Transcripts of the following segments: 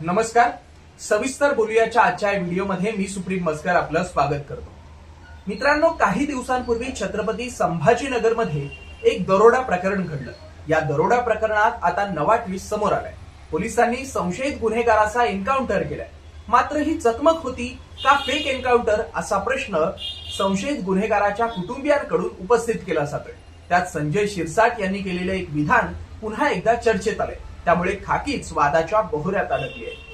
नमस्कार. सविस्तर बोलूयाच्या आजच्या व्हिडिओमध्ये मी सुप्रीम मस्कर आपलं स्वागत करतो. मित्रांनो काही दिवसांपूर्वी छत्रपती संभाजीनगरमध्ये एक दरोडा प्रकरण घडलं. या दरोडा प्रकरणात आता नवा ट्विस्ट समोर आलाय. पोलिसांनी संशयित गुन्हेगाराचा एन्काउंटर केलाय. मात्र ही चकमक होती का फेक एन्काउंटर असा प्रश्न संशयित गुन्हेगाराच्या कुटुंबियांकडून उपस्थित केला जातोय. त्यात संजय शिरसाट यांनी केलेलं एक विधान पुन्हा एकदा चर्चेत आलंय. त्यामुळे खाकीच वादाच्या बोहऱ्यात अडकली आहे.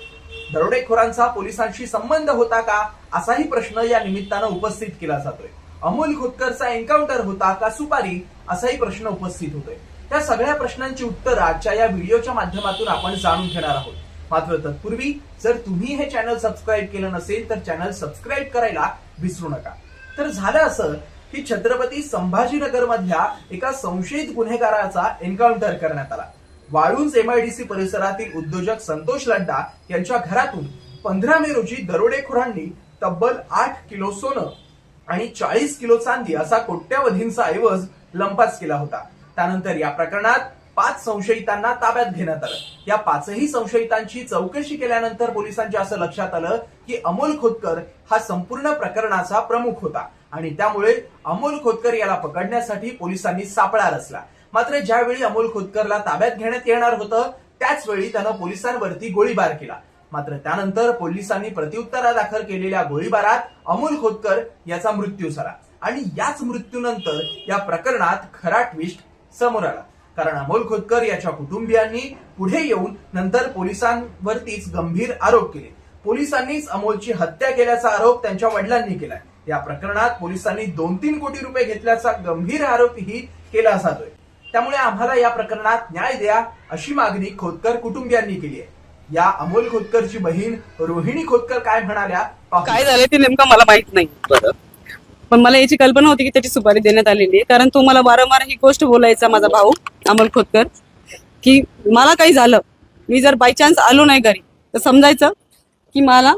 दरोडेखोरांचा पोलिसांशी संबंध होता का? असाही प्रश्न या निमित्तानं उपस्थित केला जातोय. अमोल खोतकरचा एन्काउंटर होता का सुपारी? असाही प्रश्न उपस्थित होतोय. त्या सगळ्या प्रश्नांची उत्तर आजच्या या व्हिडिओच्या माध्यमातून आपण जाणून घेणार आहोत. मात्र तत्पूर्वी जर तुम्ही हे चॅनल सबस्क्राईब केलं नसेल तर चॅनल सबस्क्राईब करायला विसरू नका. तर झालं असं की छत्रपती संभाजीनगर मधल्या एका संशयित गुन्हेगाराचा एन्काउंटर करण्यात आला. वाळूंज एमआयडीसी परिसरातील उद्योजक संतोष लड्डा यांच्या घरातून पंधरा मे रोजी दरोडेखोरांनी तब्बल आठ किलो सोनं आणि चाळीस किलो चांदी असा कोट्यावधींचा ऐवज लंपास केला होता. त्यानंतर या प्रकरणात पाच संशयितांना ताब्यात घेण्यात आलं. या पाचही संशयितांची चौकशी केल्यानंतर पोलिसांच्या असं लक्षात आलं की अमोल खोतकर हा संपूर्ण प्रकरणाचा प्रमुख होता आणि त्यामुळे अमोल खोतकर याला पकडण्यासाठी पोलिसांनी सापळा रचला. मात्र ज्यावेळी अमोल खोतकरला ताब्यात घेण्यात येणार होतं त्याच वेळी त्यानं पोलिसांवरती गोळीबार केला. मात्र त्यानंतर पोलिसांनी प्रत्युत्तरादाखल केलेल्या गोळीबारात अमोल खोतकर याचा मृत्यू झाला. आणि याच मृत्यूनंतर या प्रकरणात खरा ट्विस्ट समोर आला. कारण अमोल खोतकर याच्या कुटुंबियांनी पुढे येऊन नंतर पोलिसांवरतीच गंभीर आरोप केले. पोलिसांनीच अमोलची हत्या केल्याचा आरोप त्यांच्या वडिलांनी केलाय. या प्रकरणात पोलिसांनी दोन तीन कोटी रुपये घेतल्याचा गंभीर आरोपही केला जातोय. त्यामुळे आम्हाला या प्रकरणात न्याय द्या अशी मागणी खोतकर कुटुंबियांनी केली आहे. या अमोल खोतकरची बहीण रोहिणी खोतकर काय म्हणाल्या. काय झालंय ते नेमकं मला माहीत नाही. पण मला याची कल्पना होती की त्याची सुपारी देण्यात आलेली आहे. कारण तो मला वारंवार ही गोष्ट बोलायचा माझा भाऊ अमोल खोतकर की मला काही झालं. मी जर बाय चान्स आलो नाही घरी तर समजायचं की मला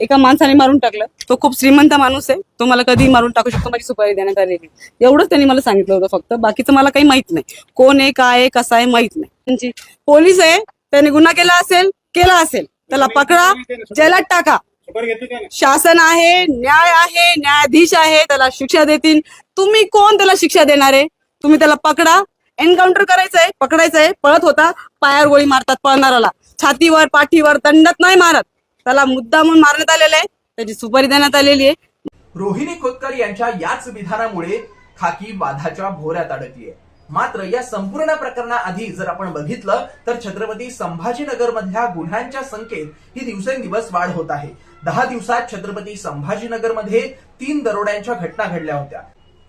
एका माणसाने मारून टाकलं. तो खूप श्रीमंत माणूस आहे. तो मला कधी मारून टाकू शकतो. माझी सुपारी देण्यात आलेली एवढंच त्यांनी मला सांगितलं होतं फक्त. बाकीचं मला काही माहीत नाही. कोण आहे काय आहे कसा आहे माहीत नाही. त्यांची पोलीस आहे. त्याने गुन्हा केला असेल केला असेल. त्याला पकडा जेलात टाका. शासन आहे न्याय आहे न्यायाधीश आहे त्याला शिक्षा देतील. तुम्ही कोण त्याला शिक्षा देणार आहे? तुम्ही त्याला पकडा. एन्काउंटर करायचंय पकडायचंय पळत होता. पायावर गोळी मारतात पळणाराला छातीवर पाठीवर दंडत नाही मारत. त्याला मुद्दा म्हणून मारण्यात आलेला आहे. त्याची सुपारी देण्यात आलेली आहे. रोहिणी खोतकर यांच्या याच विधानामुळे खाकी वादाच्या भोऱ्यात अडकली आहे मात्र या संपूर्ण प्रकरणाआधी जर आपण बघितलं तर छत्रपती संभाजीनगर मधल्या गुन्ह्यांच्या संख्येत ही दिवसेंदिवस वाढ होत आहे. दहा दिवसात छत्रपती संभाजीनगरमध्ये तीन दरोड्यांच्या घटना घडल्या होत्या.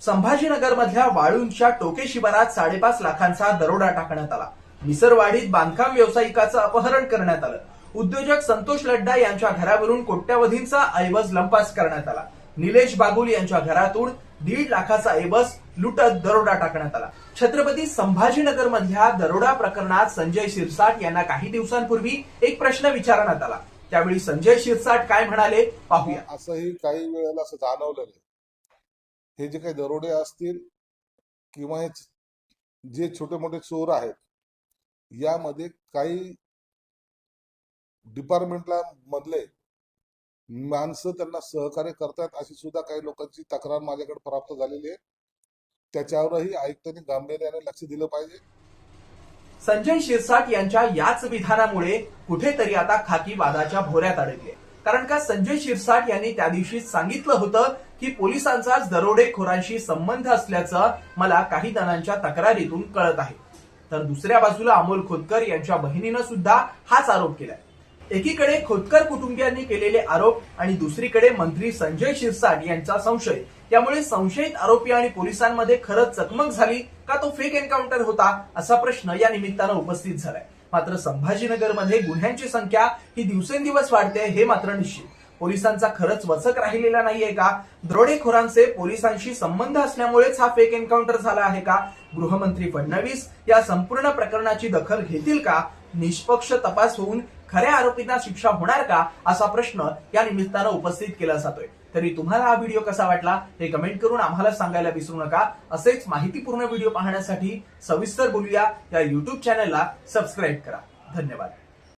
संभाजीनगर मधल्या वाळूंच्या टोके शिवारात साडेपाच लाखांचा दरोडा टाकण्यात आला. मिसरवाडीत बांधकाम व्यावसायिकाचं अपहरण करण्यात आलं. उद्योजक संतोष लड्डा यांच्या घरावरून कोट्यावधींचा ऐवज लंपास करण्यात आला. निलेश बागुल यांच्या घरातून दीड लाखाचा ऐवज लुटत दरोडा टाकण्यात आला. छत्रपती संभाजीनगर मधल्या दरोडा प्रकरणात संजय शिरसाट यांना काही दिवसांपूर्वी एक प्रश्न विचारण्यात आला. त्यावेळी संजय शिरसाट काय म्हणाले पाहूया. असंही काही वेळेला असं जाणवलं हे जे काही दरोडे असतील किंवा जे छोटे मोठे चोर आहेत यामध्ये काही डिपार्टमेंटला मधले माणसं त्यांना सहकार्य करतात अशी सुद्धा काही लोकांची तक्रार माझ्याकडे प्राप्त झालेली आहे. त्याच्यावरही आयुक्तांनी गांभीर्याने लक्ष दिलं पाहिजे. संजय शिरसाट यांच्या याच विधानामुळे कुठेतरी आता खाकी वादाच्या भोऱ्यात अडकले. कारण का संजय शिरसाट यांनी त्या दिवशी सांगितलं होतं की पोलिसांचाच दरोडेखोरांशी संबंध असल्याचं मला काही जणांच्या तक्रारीतून कळत आहे. तर दुसऱ्या बाजूला अमोल खोतकर यांच्या बहिणीनं सुद्धा हाच आरोप केलाय. एकीकडे खोतकर कुटुंबियांनी केलेले आरोप आणि दुसरीकडे मंत्री संजय शिरसाट यांचा संशय. त्यामुळे संशयित आरोपी आणि पोलिसांमध्ये खरंच चकमक झाली का तो फेक एन्काउंटर होता असा प्रश्न या निमित्तानं उपस्थित झालाय. मात्र संभाजीनगरमध्ये गुन्ह्यांची संख्या ही दिवसेंदिवस वाढते हे मात्र निश्चित. पोलिसांचा खरंच वचक राहिलेला नाहीये का? दरोडेखोरांचे पोलिसांशी संबंध असल्यामुळेच हा फेक एन्काउंटर झाला आहे का? गृहमंत्री फडणवीस या संपूर्ण प्रकरणाची दखल घेतील का? निष्पक्ष तपास होऊन खऱ्या आरोपींना शिक्षा होणार का असा प्रश्न या निमित्तानं उपस्थित केला जातोय. तरी तुम्हाला हा व्हिडिओ कसा वाटला हे कमेंट करून आम्हाला सांगायला विसरू नका. असेच माहितीपूर्ण व्हिडिओ पाहण्यासाठी सविस्तर बोलूया. या युट्यूब चॅनलला सबस्क्राईब करा. धन्यवाद.